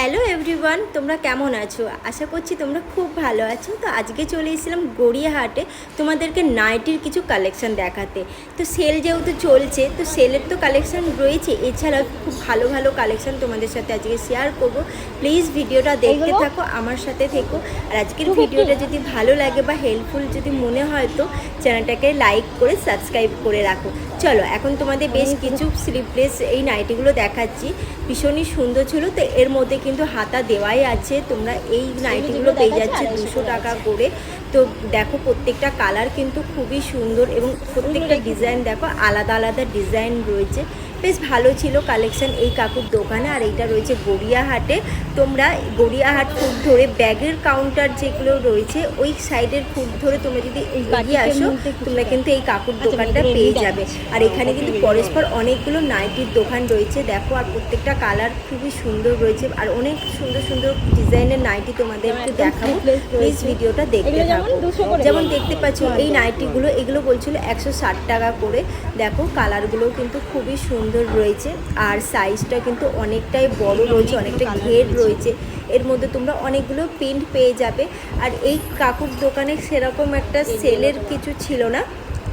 Hello everyone তোমরা কেমন আছো? আশা করছি তোমরা খুব ভালো আছো। তো আজকে চলে এসেছিলাম গড়িয়াহাটে তোমাদেরকে নাইটির কিছু কালেকশন দেখাতে। তো সেল যেহেতু চলছে তো সেলের তো কালেকশন রয়েছে। এছাড়াও খুব ভালো ভালো কালেকশন তোমাদের সাথে আজকে শেয়ার করব। প্লিজ ভিডিওটা দেখতে থাকো আমার সাথে থেকো। আর আজকের ভিডিওটা যদি ভালো লাগে বা হেল্পফুল যদি মনে হয় তো চ্যানেলটাকে লাইক করে সাবস্ক্রাইব করে রাখো। চলো এখন তোমাদের বেশ কিছু স্লিপলেস এই নাইটিগুলো দেখাচ্ছি। ভীষণই সুন্দর ছিল তো এর মধ্যে কিন্তু হাতা দেওয়াই আছে। তোমরা এই নাইটিগুলো পেয়ে যাচ্ছে দুশো টাকা। করে। তো দেখো প্রত্যেকটা কালার কিন্তু খুবই সুন্দর এবং প্রত্যেকটা ডিজাইন দেখো আলাদা আলাদা ডিজাইন রয়েছে। বেশ ভালো ছিল কালেকশন এই কাকুর দোকানে। আর এইটা রয়েছে গড়িয়াহাটে। তোমরা গড়িয়াহাট ফুড ধরে ব্যাগের কাউন্টার যেগুলো রয়েছে ওই সাইডের ফুড ধরে তোমরা যদি এগিয়ে আসো তোমরা কিন্তু এই কাকুর আচ্ছা, দোকানটা পেয়ে যাবে। আর এখানে কিন্তু পরস্পর অনেকগুলো নাইটির দোকান রয়েছে দেখো আর প্রত্যেকটা কালার খুবই সুন্দর রয়েছে। আর অনেক সুন্দর সুন্দর ডিজাইনের নাইটি তোমাদেরকে একদম দেখাবো। প্লিজ ভিডিওটা দেখতে যেমন থাকো। যেমন দেখতে পাচ্ছ এই নাইটিগুলো এগুলো বলছিল একশো ষাট টাকা করে। দেখো কালারগুলোও কিন্তু খুবই সুন্দর। রয়েছে আর সাইজটা কিন্তু অনেকটাই বড় রয়েছে অনেকটা ঘের রয়েছে। এর মধ্যে তোমরা অনেকগুলো প্রিন্ট পেয়ে যাবে। আর এই কাকুর দোকানে সেরকম একটা সেলের কিছু ছিল না।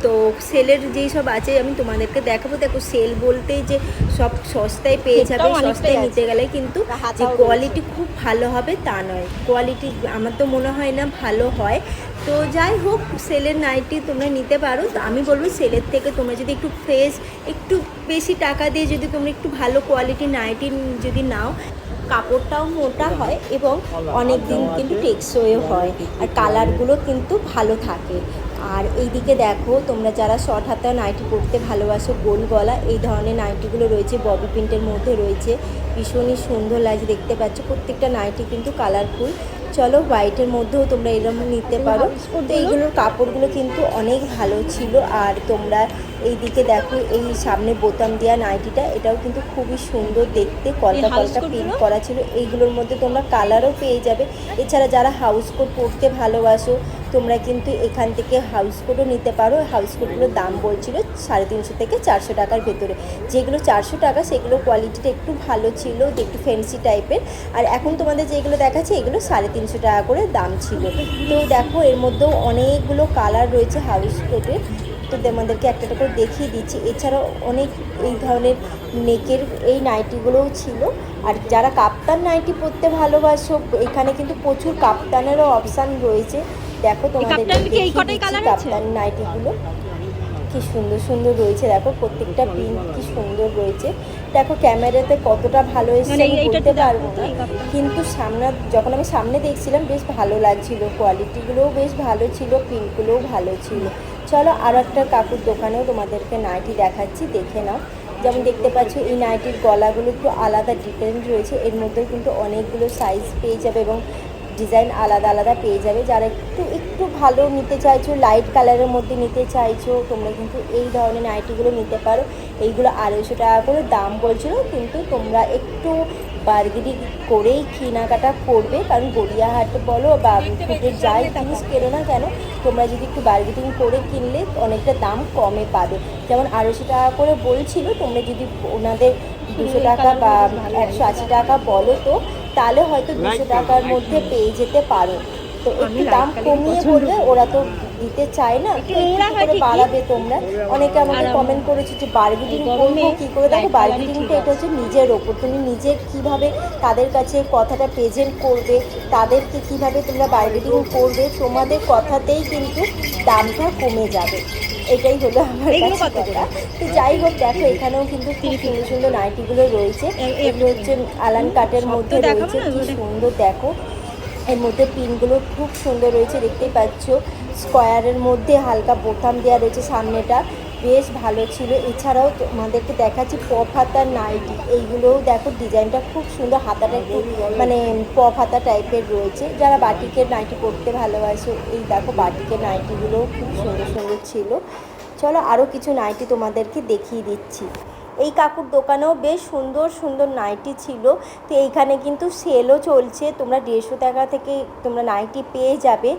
তো সেলের যেই সব আছে আমি তোমাদেরকে দেখাবো। দেখো সেল বলতেই যে সব সস্তায় পেয়ে যাবে সস্তায়। নিতে গেলে কিন্তু যে কোয়ালিটি খুব ভালো হবে তা নয়। কোয়ালিটি আমার তো মনে হয় না ভালো হয়। তো যাই হোক সেলের নাইটি তোমরা নিতে পারো। তো আমি বলব সেলের থেকে তোমরা যদি একটু ফ্রেশ একটু বেশি টাকা দিয়ে যদি তোমরা একটু ভালো কোয়ালিটি নাইটি যদি নাও কাপড়টাও মোটা হয় এবং অনেক দিন কিন্তু টেকসইও হয়। আর কালারগুলো কিন্তু ভালো থাকে। আর এইদিকে দেখো তোমরা যারা শর্ট হাতা নাইটি পরতে ভালোবাসো গোল গলা এই ধরনের নাইটিগুলো রয়েছে ববি প্রিন্টের মধ্যে রয়েছে। ভীষণই সুন্দর লাগছে দেখতে পাচ্ছ প্রত্যেকটা নাইটি কিন্তু কালারফুল চলো হোয়াইটের মধ্যেও তোমরা এরকম নিতে পারো। তো এইগুলোর কাপড়গুলো কিন্তু অনেক ভালো ছিল। আর তোমরা এইদিকে দেখো এই সামনে বোতাম দেওয়া নাইটিটা এটাও কিন্তু খুবই সুন্দর দেখতে। কলকা house কলকা প্রিন্ট করা ছিল। এইগুলোর মধ্যে তোমরা কালারও পেয়ে যাবে। এছাড়া যারা হাউস কোট পরতে ভালোবাসো তোমরা কিন্তু এখান থেকে হাউস কোটও নিতে পারো। হাউস কোটগুলোর দাম বলছিল সাড়ে তিনশো থেকে চারশো টাকার ভেতরে। যেগুলো চারশো টাকা, সেগুলো কোয়ালিটিটা একটু ভালো ছিল একটু ফ্যান্সি টাইপের আর এখন তোমাদের যেগুলো দেখাচ্ছে, এগুলো সাড়ে তিনশো টাকা করে দাম ছিল। তো দেখো, এর মধ্যেও অনেকগুলো কালার রয়েছে হাউস কোটের তো তোমাদেরকে একটা একটা করে দেখিয়ে দিচ্ছি। এছাড়াও অনেক এই ধরনের নেকের এই নাইটিগুলোও ছিল। আর যারা কাপ্তান নাইটি পরতে ভালোবাসো এখানে কিন্তু প্রচুর কাপ্তানেরও অপশান রয়েছে। দেখো আছে? কাপ্তান নাইটিগুলো। কি সুন্দর সুন্দর রয়েছে দেখো প্রত্যেকটা প্রিন্ট কি সুন্দর রয়েছে। দেখো ক্যামেরাতে কতটা ভালো এসেছে মানে আমি বলতে পারব না। কিন্তু সামনে যখন আমি সামনে দেখছিলাম বেশ ভালো লাগছিল। কোয়ালিটিগুলোও বেশ ভালো ছিল প্রিন্টগুলোও ভালো ছিল। চলো আরও একটা কাকুর দোকানেও তোমাদেরকে নাইটি দেখাচ্ছি দেখে নাও। যেমন দেখতে পাচ্ছ, এই নাইটির গলাগুলো একটু আলাদা ডিফারেন্ট রয়েছে। এর মধ্যেও কিন্তু অনেকগুলো সাইজ পেয়ে যাবে এবং ডিজাইন আলাদা আলাদা পেয়ে যাবে। যারা একটু একটু ভালো নিতে চাইছো লাইট কালারের মধ্যে নিতে চাইছো, তোমরা কিন্তু এই ধরনের নাইটিগুলো নিতে পারো। এইগুলো আড়াইশো টাকা করে দাম বলছিল, কিন্তু তোমরা একটু বার্গেনিং করেই কেনাকাটা করবে। কারণ গড়িয়াহাট বলো বা ফুটের যাই জিনিস কেনো না কেন তোমরা যদি একটু বার্গেনিং করে কিনলে অনেকটা দাম কমে পাবে। যেমন আড়াইশো টাকা করে বলছিল তোমরা যদি ওনাদের দুশো টাকা বা একশো আশি টাকা বলো তো তাহলে হয়তো দুশো টাকার মধ্যে পেয়ে যেতে পারো। তো একটু দাম কমিয়ে বলবে ওরা তো দিতে চায় না একটু করে বাড়াবে তোমরা। অনেকে আমাকে কমেন্ট করেছে যে বার্গেনিং করব কি করে? দেখো বার্গেনিংটা এটা হচ্ছে নিজের ওপর তুমি নিজে কীভাবে তাদের কাছে কথাটা প্রেজেন্ট করবে তাদেরকে কীভাবে তোমরা বার্গেনিং করবে তোমাদের কথাতেই কিন্তু দামটা কমে যাবে। এটাই হলো আমার কাছে কথা। তো যাই হোক দেখো এখানেও কিন্তু খুব সুন্দর সুন্দর নাইটিগুলো রয়েছে। এগুলো হচ্ছে আলান কাটের মধ্যে রয়েছে। কি সুন্দর দেখো। এর মধ্যে পিনগুলো খুব সুন্দর রয়েছে, দেখতেই পাচ্ছ। স্কোয়ারের মধ্যে হালকা বোতাম দেওয়া রয়েছে সামনেটা। বেশ ভালো ছিল। এছাড়াও তোমাদেরকে দেখাচ্ছি পপ হাতার নাইটি। এইগুলোও দেখো, ডিজাইনটা খুব সুন্দর। হাতাটা একটু মানে পপ হাতা টাইপের রয়েছে। যারা বাটিকের নাইটি পরতে ভালোবাসো, এই দেখো বাটিকের নাইটিগুলোও খুব সুন্দর সুন্দর ছিল। চলো আরও কিছু নাইটি তোমাদেরকে দেখিয়ে দিচ্ছি। এই কাকুর দোকানেও বেশ সুন্দর সুন্দর নাইটি ছিল। তো এইখানে কিন্তু সেলও চলছে। তোমরা দেড়শো টাকা থেকে তোমরা নাইটি পেয়ে যাবে।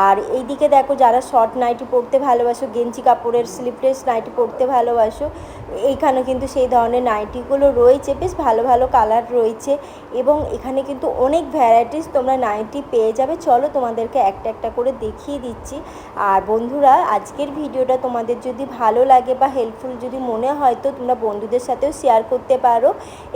আর এইদিকে দেখো, যারা শর্ট নাইটি পরতে ভালোবাসো, গেঞ্জি কাপড়ের স্লিপলেস নাইটি পরতে ভালোবাসো এইখানে কিন্তু সেই ধরনের নাইটিগুলো রয়েছে। বেশ ভালো ভালো কালার রয়েছে এবং এখানে কিন্তু অনেক ভ্যারাইটিস তোমরা নাইটি পেয়ে যাবে। চলো তোমাদেরকে একটা একটা করে দেখিয়ে দিচ্ছি। আর বন্ধুরা, আজকের ভিডিওটা তোমাদের যদি ভালো লাগে বা হেল্পফুল যদি মনে হয়, তো তোমরা বন্ধুদের সাথেও শেয়ার করতে পারো।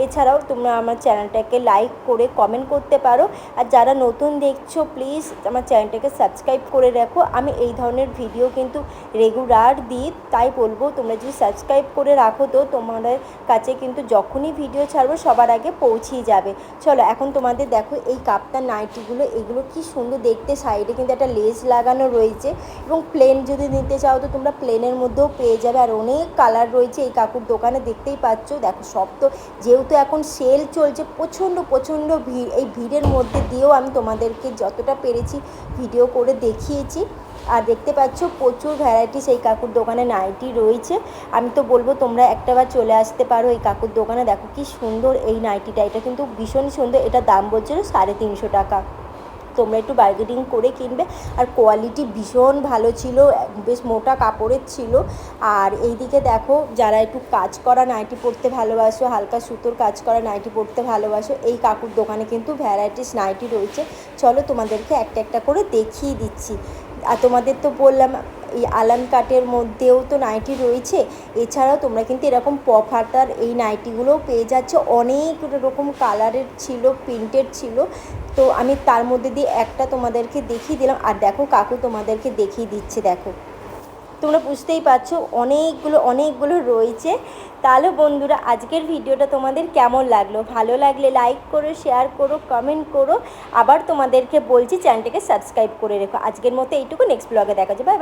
এছাড়াও তোমরা আমার চ্যানেলটাকে লাইক করে কমেন্ট করতে পারো। আর যারা নতুন দেখছ প্লিজ আমার চ্যানেলটাকে সাবস্ক্রাইব করে রাখো। আমি এই ধরনের ভিডিও কিন্তু রেগুলার দিই। তাই বলব, তোমরা যদি সাবস্ক্রাইব করে রাখো তো তোমাদের কাছে কিন্তু যখনই ভিডিও ছাড়বো, সবার আগে পৌঁছেই যাবে। চলো, এখন তোমাদের দেখো এই কাপ্তান নাইটিগুলো এগুলো কি সুন্দর দেখতে। সাইডে কিন্তু একটা লেস লাগানো রয়েছে। এবং প্লেন যদি নিতে চাও তো তোমরা প্লেনের মধ্যেও পেয়ে যাবে। আর অনেক কালার রয়েছে এই কাকুর দোকানে। দেখতেই পাচ্ছ। দেখো, সব তো যেহেতু এখন সেল চলছে, প্রচণ্ড প্রচণ্ড ভিড়। এই ভিড়ের মধ্যে দিয়েও আমি তোমাদেরকে যতটা পেরেছি ভিডিও করে দেখিয়েছি। আর দেখতে পাচ্ছ, প্রচুর ভ্যারাইটিস এই কাকুর দোকানে নাইটি রয়েছে। আমি তো বলব, তোমরা একটাবার চলে আসতে পারো এই কাকুর দোকানে। দেখো, কি সুন্দর এই নাইটিটা। এটা কিন্তু ভীষণ সুন্দর। এটা দাম বলছিল সাড়ে তিনশো টাকা। তোমরা একটু বার্গেনিং করে কিনবে। আর কোয়ালিটি ভীষণ ভালো ছিল, বেশ মোটা কাপড়ের ছিল। আর এইদিকে দেখো, যারা একটু কাজ করা নাইটি পরতে ভালোবাসো, হালকা সুতোর কাজ করা নাইটি পরতে ভালোবাসো, এই কাকুর দোকানে কিন্তু ভ্যারাইটিস নাইটি রয়েছে। চলো তোমাদেরকে একটা একটা করে দেখিয়ে দিচ্ছি। আর তোমাদের তো বললাম, এই আলান কাটের মধ্যেও তো নাইটি রয়েছে। এছাড়াও তোমরা কিন্তু এরকম হাতার এই নাইটিগুলোও পেয়ে যাচ্ছ। অনেক রকম কালারের ছিল প্রিন্টেড ছিল। তো আমি তার মধ্যে দিয়ে একটা তোমাদেরকে দেখিয়ে দিলাম। আর দেখো কাকু তোমাদেরকে দেখিয়ে দিচ্ছে, দেখো। তোমরা বুঝতেই পারছ, অনেকগুলো অনেকগুলো রয়েছে। তাহলে বন্ধুরা, আজকের ভিডিওটা তোমাদের কেমন লাগল? ভালো লাগলে লাইক করো শেয়ার করো কমেন্ট করো। আবার তোমাদেরকে বলছি চ্যানেলটাকে সাবস্ক্রাইব করে রেখো। আজকের মতো এইটুকু নেক্সট ব্লগে দেখা যাবে বাই